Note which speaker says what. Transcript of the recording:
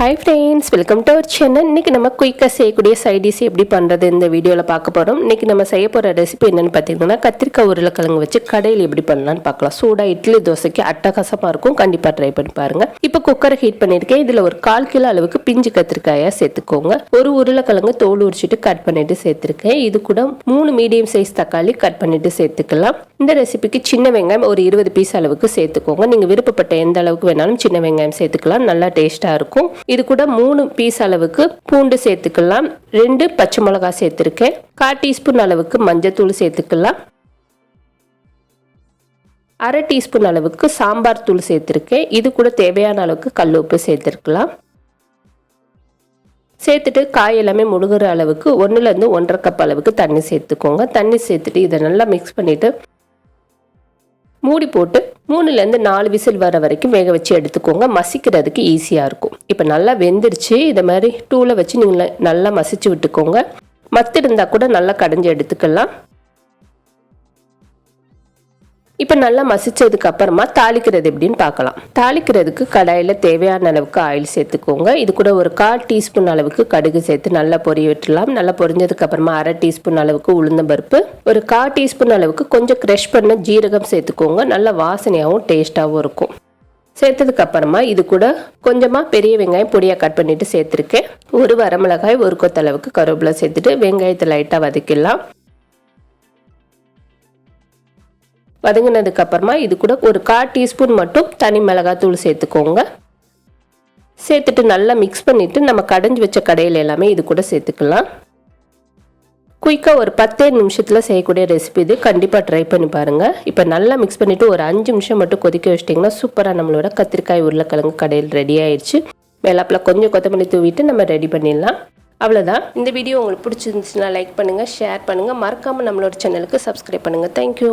Speaker 1: Hi friends welcome to our channel இன்றைக்கி நம்ம குயிக்காக செய்யக்கூடிய சைடிஸ் எப்படி பண்ணுறது இந்த வீடியோவில் பார்க்க போகிறோம் இன்றைக்கி நம்ம செய்ய போகிற ரெசிபி என்னென்னு பார்த்தீங்கன்னா கத்திரிக்காய் உருளைக்கிழங்கு வச்சு கடையில் எப்படி பண்ணலாம்னு பார்க்கலாம். சூடாக இட்லி தோசைக்கு அட்டகாசமாக இருக்கும். கண்டிப்பாக ட்ரை பண்ணி பாருங்கள் இப்போ குக்கரை ஹீட் பண்ணியிருக்கேன். இதில் ஒரு கால் கிலோ அளவுக்கு பிஞ்சு கத்திரிக்காயாக சேர்த்துக்கோங்க. ஒரு உருளைக்கிழங்கு தோல் உரிச்சிட்டு கட் பண்ணிவிட்டு சேர்த்துருக்கேன். இது கூட மூணு மீடியம் சைஸ் தக்காளி கட் பண்ணிட்டு சேர்த்துக்கலாம். இந்த ரெசிபிக்கு சின்ன வெங்காயம் ஒரு இருபது பீஸ் அளவுக்கு சேர்த்துக்கோங்க. நீங்கள் விருப்பப்பட்ட எந்த அளவுக்கு வேணாலும் சின்ன வெங்காயம் சேர்த்துக்கலாம். நல்லா டேஸ்ட்டாக இருக்கும். இது கூட மூணு பீஸ் அளவுக்கு பூண்டு சேர்த்துக்கலாம். ரெண்டு பச்சை மிளகாய் சேர்த்துருக்கேன். கால் டீஸ்பூன் அளவுக்கு மஞ்சத்தூள் சேர்த்துக்கலாம். அரை டீஸ்பூன் அளவுக்கு சாம்பார் தூள் சேர்த்துருக்கேன். இது கூட தேவையான அளவுக்கு கல் உப்பு சேர்த்துருக்கலாம். சேர்த்துட்டு காய் எல்லாமே முழுகிற அளவுக்கு ஒன்றுலேருந்து ஒன்றரை கப் அளவுக்கு தண்ணி சேர்த்துக்கோங்க. தண்ணி சேர்த்துட்டு இதை நல்லா மிக்ஸ் பண்ணிவிட்டு மூடி போட்டு மூணுலேருந்து நாலு விசில் வர வரைக்கும் வேக வச்சு எடுத்துக்கோங்க. மசிக்கிறதுக்கு ஈஸியாக இருக்கும். இப்போ நல்லா வெந்துருச்சு. இதை மாதிரி டூவில் வச்சு நீங்கள் நல்லா மசிச்சு விட்டுக்கோங்க. மத்து இருந்தால் கூட நல்லா கடைஞ்சி எடுத்துக்கலாம். இப்போ நல்லா மசிச்சதுக்கு அப்புறமா தாளிக்கிறது எப்படின்னு பார்க்கலாம். தாளிக்கிறதுக்கு கடாயில் தேவையான அளவுக்கு ஆயில் சேர்த்துக்கோங்க. இது கூட ஒரு கால் டீஸ்பூன் அளவுக்கு கடுகு சேர்த்து நல்லா பொரிய விட்டுலாம் நல்லா பொரிஞ்சதுக்கு அப்புறமா அரை டீஸ்பூன் அளவுக்கு உளுந்தம்பருப்பு ஒரு கால் டீஸ்பூன் அளவுக்கு கொஞ்சம் க்ரஷ் பண்ண ஜீரகம் சேர்த்துக்கோங்க. நல்லா வாசனையாகவும் டேஸ்ட்டாகவும் இருக்கும். சேர்த்ததுக்கு அப்புறமா இது கூட கொஞ்சமாக பெரிய வெங்காயம் பொடியாக கட் பண்ணிட்டு சேர்த்துருக்கேன். ஒரு வரமிளகாய் ஒரு கொத்தளவுக்கு கருவேப்பிலை சேர்த்துட்டு வெங்காயத்தை லைட்டாக வதக்கிடலாம். வதங்கினதுக்கு அப்புறமா இது கூட ஒரு கால் டீஸ்பூன் மட்டும் தனி மிளகாத்தூள் சேர்த்துக்கோங்க. சேர்த்துட்டு நல்லா மிக்ஸ் பண்ணிவிட்டு நம்ம கடைஞ்சி வச்ச கடையில் எல்லாமே இது கூட சேர்த்துக்கலாம். குயிக்காக ஒரு பத்தே நிமிஷத்தில் செய்யக்கூடிய ரெசிபி இது கண்டிப்பாக ட்ரை பண்ணி பாருங்கள் இப்போ நல்லா மிக்ஸ் பண்ணிவிட்டு ஒரு அஞ்சு நிமிஷம் மட்டும் கொதிக்க வச்சிட்டிங்கன்னா சூப்பராக நம்மளோட கத்திரிக்காய் உருளைக்கிழங்கு கடையில் ரெடி ஆயிடுச்சு. மேலாப்பில் கொஞ்சம் கொத்தமல்லி தூவிட்டு நம்ம ரெடி பண்ணிடலாம். அவ்வளோதான் இந்த வீடியோ உங்களுக்கு பிடிச்சிருந்துச்சுன்னா லைக் பண்ணுங்கள் ஷேர் பண்ணுங்கள் மறக்காமல் நம்மளோட சேனலுக்கு சப்ஸ்கிரைப் பண்ணுங்கள் தேங்க்யூ